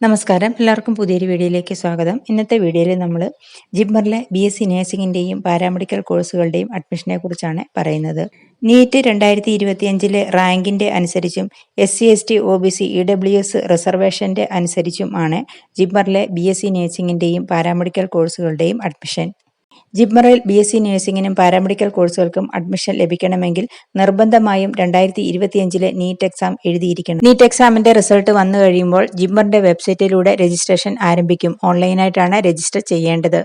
നമസ്കാരം. എല്ലാവർക്കും പുതിയൊരു വീഡിയോയിലേക്ക് സ്വാഗതം. ഇന്നത്തെ വീഡിയോയിൽ നമ്മൾ ജിമ്മറിലെ ബി എസ് സി നേഴ്സിംഗിന്റെയും പാരാമെഡിക്കൽ കോഴ്സുകളുടെയും അഡ്മിഷനെ കുറിച്ചാണ് പറയുന്നത്. നീറ്റ് രണ്ടായിരത്തി ഇരുപത്തിയഞ്ചിലെ റാങ്കിന്റെ അനുസരിച്ചും S C S T O B C E W S റിസർവേഷന്റെ അനുസരിച്ചും ആണ് ജിമ്മറിലെ ബി എസ് സി നേഴ്സിംഗിന്റെയും പാരാമെഡിക്കൽ കോഴ്സുകളുടെയും അഡ്മിഷൻ. ജിപ്മറിൽ ബി എസ് സി നഴ്സിംഗിനും പാരാമെഡിക്കൽ കോഴ്സുകൾക്കും അഡ്മിഷൻ ലഭിക്കണമെങ്കിൽ നിർബന്ധമായും രണ്ടായിരത്തി ഇരുപത്തിയഞ്ചിലെ നീറ്റ് എക്സാം എഴുതിയിരിക്കണം. നീറ്റ് എക്സാമിന്റെ റിസൾട്ട് വന്നു കഴിയുമ്പോൾ ജിപ്മറിന്റെ വെബ്സൈറ്റിലൂടെ രജിസ്ട്രേഷൻ ആരംഭിക്കും. ഓൺലൈനായിട്ടാണ് രജിസ്റ്റർ ചെയ്യേണ്ടത്.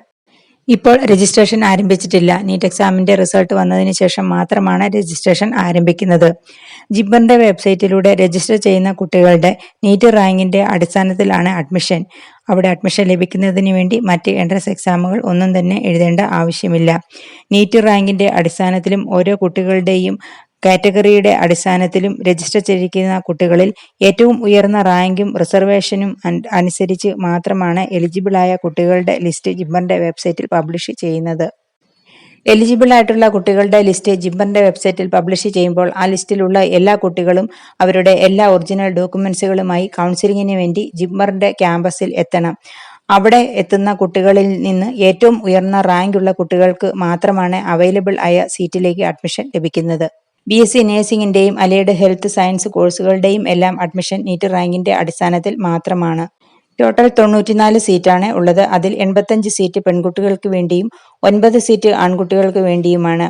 ഇപ്പോൾ രജിസ്ട്രേഷൻ ആരംഭിച്ചിട്ടില്ല. നീറ്റ് എക്സാമിന്റെ റിസൾട്ട് വന്നതിന് ശേഷം മാത്രമാണ് രജിസ്ട്രേഷൻ ആരംഭിക്കുന്നത്. ജിബറിന്റെ വെബ്സൈറ്റിലൂടെ രജിസ്റ്റർ ചെയ്യുന്ന കുട്ടികളുടെ നീറ്റ് റാങ്കിന്റെ അടിസ്ഥാനത്തിലാണ് അഡ്മിഷൻ. അവിടെ അഡ്മിഷൻ ലഭിക്കുന്നതിന് വേണ്ടി മറ്റ് എൻട്രൻസ് എക്സാമുകൾ ഒന്നും തന്നെ എഴുതേണ്ട ആവശ്യമില്ല. നീറ്റ് റാങ്കിന്റെ അടിസ്ഥാനത്തിലും ഓരോ കുട്ടികളുടെയും കാറ്റഗറിയുടെ അടിസ്ഥാനത്തിലും രജിസ്റ്റർ ചെയ്തിരിക്കുന്ന കുട്ടികളിൽ ഏറ്റവും ഉയർന്ന റാങ്കും റിസർവേഷനും അനുസരിച്ച് മാത്രമാണ് എലിജിബിളായ കുട്ടികളുടെ ലിസ്റ്റ് ജിംബറിന്റെ വെബ്സൈറ്റിൽ പബ്ലിഷ് ചെയ്യുന്നത്. എലിജിബിൾ ആയിട്ടുള്ള കുട്ടികളുടെ ലിസ്റ്റ് ജിംബറിന്റെ വെബ്സൈറ്റിൽ പബ്ലിഷ് ചെയ്യുമ്പോൾ ആ ലിസ്റ്റിലുള്ള എല്ലാ കുട്ടികളും അവരുടെ എല്ലാ ഒറിജിനൽ ഡോക്യുമെന്റ്സുകളുമായി കൗൺസിലിങ്ങിന് വേണ്ടി ജിംബറിന്റെ ക്യാമ്പസിൽ എത്തണം. അവിടെ എത്തുന്ന കുട്ടികളിൽ നിന്ന് ഏറ്റവും ഉയർന്ന റാങ്കുള്ള കുട്ടികൾക്ക് മാത്രമാണ് അവൈലബിൾ ആയ സീറ്റിലേക്ക് അഡ്മിഷൻ ലഭിക്കുന്നത്. ബി എസ് സി നേഴ്സിംഗിന്റെയും അലൈഡ് ഹെൽത്ത് സയൻസ് കോഴ്സുകളുടെയും എല്ലാം അഡ്മിഷൻ നീറ്റ് റാങ്കിന്റെ അടിസ്ഥാനത്തിൽ മാത്രമാണ്. ടോട്ടൽ തൊണ്ണൂറ്റിനാല് സീറ്റാണ് ഉള്ളത്. അതിൽ എൺപത്തഞ്ച് സീറ്റ് പെൺകുട്ടികൾക്ക് വേണ്ടിയും ഒൻപത് സീറ്റ് ആൺകുട്ടികൾക്ക് വേണ്ടിയുമാണ്.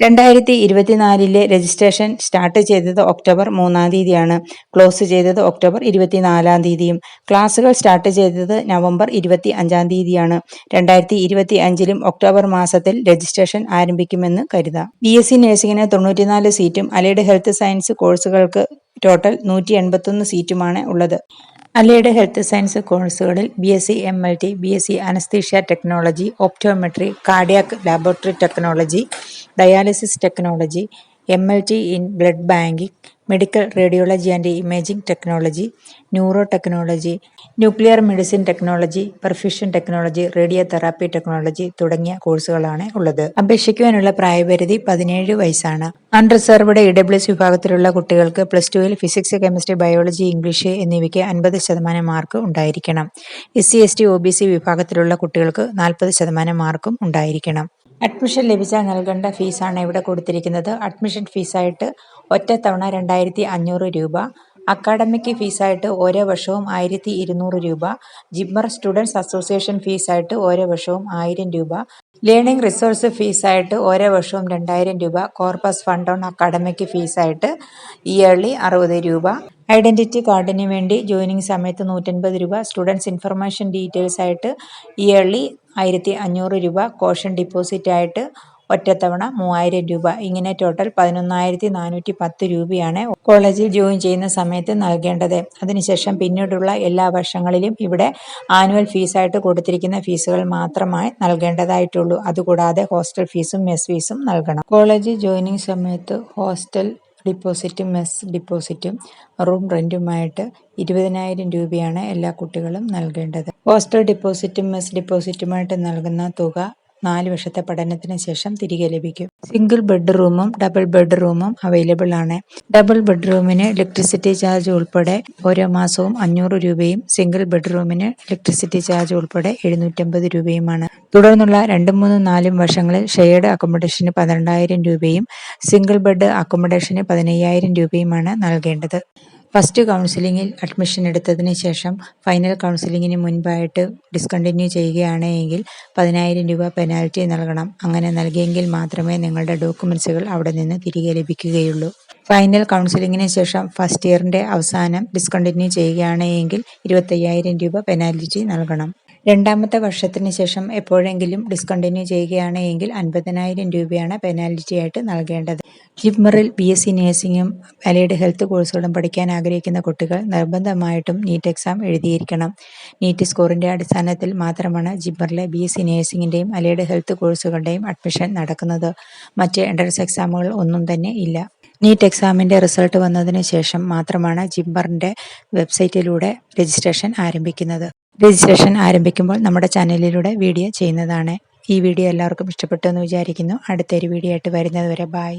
രണ്ടായിരത്തി ഇരുപത്തിനാലിലെ രജിസ്ട്രേഷൻ സ്റ്റാർട്ട് ചെയ്തത് ഒക്ടോബർ മൂന്നാം തീയതിയാണ്. ക്ലോസ് ചെയ്തത് ഒക്ടോബർ ഇരുപത്തിനാലാം തീയതിയും. ക്ലാസ്സുകൾ സ്റ്റാർട്ട് ചെയ്തത് നവംബർ ഇരുപത്തി അഞ്ചാം തീയതിയാണ്. രണ്ടായിരത്തി ഇരുപത്തി അഞ്ചിലും ഒക്ടോബർ മാസത്തിൽ രജിസ്ട്രേഷൻ ആരംഭിക്കുമെന്ന് കരുതാം. ബി എസ് സി നഴ്സിംഗിന് തൊണ്ണൂറ്റിനാല് സീറ്റും അലൈഡ് ഹെൽത്ത് സയൻസ് കോഴ്സുകൾക്ക് ടോട്ടൽ നൂറ്റി എൺപത്തൊന്ന് സീറ്റുമാണ് ഉള്ളത്. അലൈഡ് ഹെൽത്ത് സയൻസ് കോഴ്സുകളിൽ B S C M L T B S C anaesthesia technology optometry cardiac laboratory technology dialysis technology M L T in blood banking medical radiology and imaging technology neuro technology nuclear medicine technology perfusion technology radio therapy technology തുടങ്ങിയ കോഴ്സുകളാണ് ഉള്ളത്. അപേക്ഷിക്കുവാനുള്ള പ്രായപരിധി പതിനേഴ് വയസ്സാണ്. Unreserved E W S വിഭാഗത്തിലുള്ള കുട്ടികൾക്ക് plus ടുവിൽ physics chemistry biology English എന്നിവയ്ക്ക് അൻപത് ശതമാനം മാർക്ക് ഉണ്ടായിരിക്കണം. S C S T O B C വിഭാഗത്തിലുള്ള കുട്ടികൾക്ക് നാൽപ്പത് ശതമാനം മാർക്കും ഉണ്ടായിരിക്കണം. അഡ്മിഷൻ ലഭിച്ചാൽ നൽകേണ്ട ഫീസാണ് ഇവിടെ കൊടുത്തിരിക്കുന്നത്. അഡ്മിഷൻ ഫീസായിട്ട് ഒറ്റത്തവണ രണ്ടായിരത്തി അഞ്ഞൂറ് രൂപ. അക്കാഡമിക് ഫീസായിട്ട് ഓരോ വർഷവും ആയിരത്തി ഇരുന്നൂറ് രൂപ. ജിമ്മർ സ്റ്റുഡൻസ് അസോസിയേഷൻ ഫീസായിട്ട് ഓരോ വർഷവും ആയിരം രൂപ. ലേണിംഗ് റിസോഴ്സ് ഫീസായിട്ട് ഓരോ വർഷവും രണ്ടായിരം രൂപ. കോർപ്പസ് ഫണ്ട് ഓൺ അക്കാഡമിക് ഫീസായിട്ട് ഇയർലി അറുപത് രൂപ. ഐഡന്റിറ്റി കാർഡിന് വേണ്ടി ജോയിനിങ് സമയത്ത് നൂറ്റൻപത് രൂപ. സ്റ്റുഡൻസ് ഇൻഫർമേഷൻ ഡീറ്റെയിൽസ് ആയിട്ട് ഇയർലി ആയിരത്തി അഞ്ഞൂറ് രൂപ. കോഷൻ ഡിപ്പോസിറ്റ് ആയിട്ട് ഒറ്റത്തവണ മൂവായിരം രൂപ. ഇങ്ങനെ ടോട്ടൽ പതിനൊന്നായിരത്തി നാനൂറ്റി പത്ത് രൂപയാണ് കോളേജിൽ ജോയിൻ ചെയ്യുന്ന സമയത്ത് നൽകേണ്ടത്. അതിനുശേഷം പിന്നീടുള്ള എല്ലാ വർഷങ്ങളിലും ഇവിടെ ആനുവൽ ഫീസായിട്ട് കൊടുത്തിരിക്കുന്ന ഫീസുകൾ മാത്രമായി നൽകേണ്ടതായിട്ടുള്ളൂ. അതുകൂടാതെ ഹോസ്റ്റൽ ഫീസും മെസ് ഫീസും നൽകണം. കോളേജ് ജോയിനിങ് സമയത്ത് ഹോസ്റ്റൽ ഡിപ്പോസിറ്റും മെസ് ഡിപ്പോസിറ്റും റൂം റെന്റുമായിട്ട് ഇരുപതിനായിരം രൂപയാണ് എല്ലാ കുട്ടികളും നൽകേണ്ടത്. ഹോസ്റ്റൽ ഡിപ്പോസിറ്റും മെസ് ഡിപ്പോസിറ്റുമായിട്ട് നൽകുന്ന തുക നാല് വർഷത്തെ പഠനത്തിന് ശേഷം തിരികെ ലഭിക്കും. സിംഗിൾ ബെഡ്റൂമും ഡബിൾ ബെഡ്റൂമും അവൈലബിൾ ആണ്. ഡബിൾ ബെഡ്റൂമിന് ഇലക്ട്രിസിറ്റി ചാർജ് ഉൾപ്പെടെ ഓരോ മാസവും അഞ്ഞൂറ് രൂപയും സിംഗിൾ ബെഡ്റൂമിന് ഇലക്ട്രിസിറ്റി ചാർജ് ഉൾപ്പെടെ എഴുന്നൂറ്റമ്പത് രൂപയുമാണ്. തുടർന്നുള്ള രണ്ടും മൂന്നും നാലും വർഷങ്ങളിൽ ഷെയർഡ് അക്കോമഡേഷന് പന്ത്രണ്ടായിരം രൂപയും സിംഗിൾ ബെഡ് അക്കോമഡേഷന് പതിനയ്യായിരം രൂപയുമാണ് നൽകേണ്ടത്. ഫസ്റ്റ് കൗൺസിലിങ്ങിൽ അഡ്മിഷൻ എടുത്തതിന് ശേഷം ഫൈനൽ കൗൺസിലിങ്ങിന് മുൻപായിട്ട് ഡിസ്കണ്ടിന്യൂ ചെയ്യുകയാണ് എങ്കിൽ പതിനായിരം രൂപ പെനാൽറ്റി നൽകണം. അങ്ങനെ നൽകിയെങ്കിൽ മാത്രമേ നിങ്ങളുടെ ഡോക്യുമെൻസുകൾ അവിടെ നിന്ന് തിരികെ ലഭിക്കുകയുള്ളൂ. ഫൈനൽ കൗൺസിലിങ്ങിന് ശേഷം ഫസ്റ്റ് ഇയറിന്റെ അവസാനം ഡിസ്കണ്ടിന്യൂ ചെയ്യുകയാണ് എങ്കിൽ ഇരുപത്തയ്യായിരം രൂപ പെനാൽറ്റി നൽകണം. രണ്ടാമത്തെ വർഷത്തിന് ശേഷം എപ്പോഴെങ്കിലും ഡിസ്കണ്ടിന്യൂ ചെയ്യുകയാണ് എങ്കിൽ അൻപതിനായിരം രൂപയാണ് പെനാൽറ്റി ആയിട്ട് നൽകേണ്ടത്. ജിപ്മറിൽ ബി എസ് സി നഴ്സിംഗും അലൈഡ് ഹെൽത്ത് കോഴ്സുകളും പഠിക്കാൻ ആഗ്രഹിക്കുന്ന കുട്ടികൾ നിർബന്ധമായിട്ടും നീറ്റ് എക്സാം എഴുതിയിരിക്കണം. നീറ്റ് സ്കോറിന്റെ അടിസ്ഥാനത്തിൽ മാത്രമാണ് ജിപ്മറിലെ ബി എസ് സി നഴ്സിംഗിന്റെയും അലൈഡ് ഹെൽത്ത് കോഴ്സുകളുടെയും അഡ്മിഷൻ നടക്കുന്നത്. മറ്റ് എൻട്രൻസ് എക്സാമുകൾ ഒന്നും തന്നെ ഇല്ല. നീറ്റ് എക്സാമിന്റെ റിസൾട്ട് വന്നതിന് ശേഷം മാത്രമാണ് ജിംബറിന്റെ വെബ്സൈറ്റിലൂടെ രജിസ്ട്രേഷൻ ആരംഭിക്കുന്നത്. രജിസ്ട്രേഷൻ ആരംഭിക്കുമ്പോൾ നമ്മുടെ ചാനലിലൂടെ വീഡിയോ ചെയ്യുന്നതാണ്. ഈ വീഡിയോ എല്ലാവർക്കും ഇഷ്ടപ്പെട്ടു എന്ന് വിചാരിക്കുന്നു. അടുത്തൊരു വീഡിയോ ആയിട്ട് വരുന്നത് വരെ ബായ്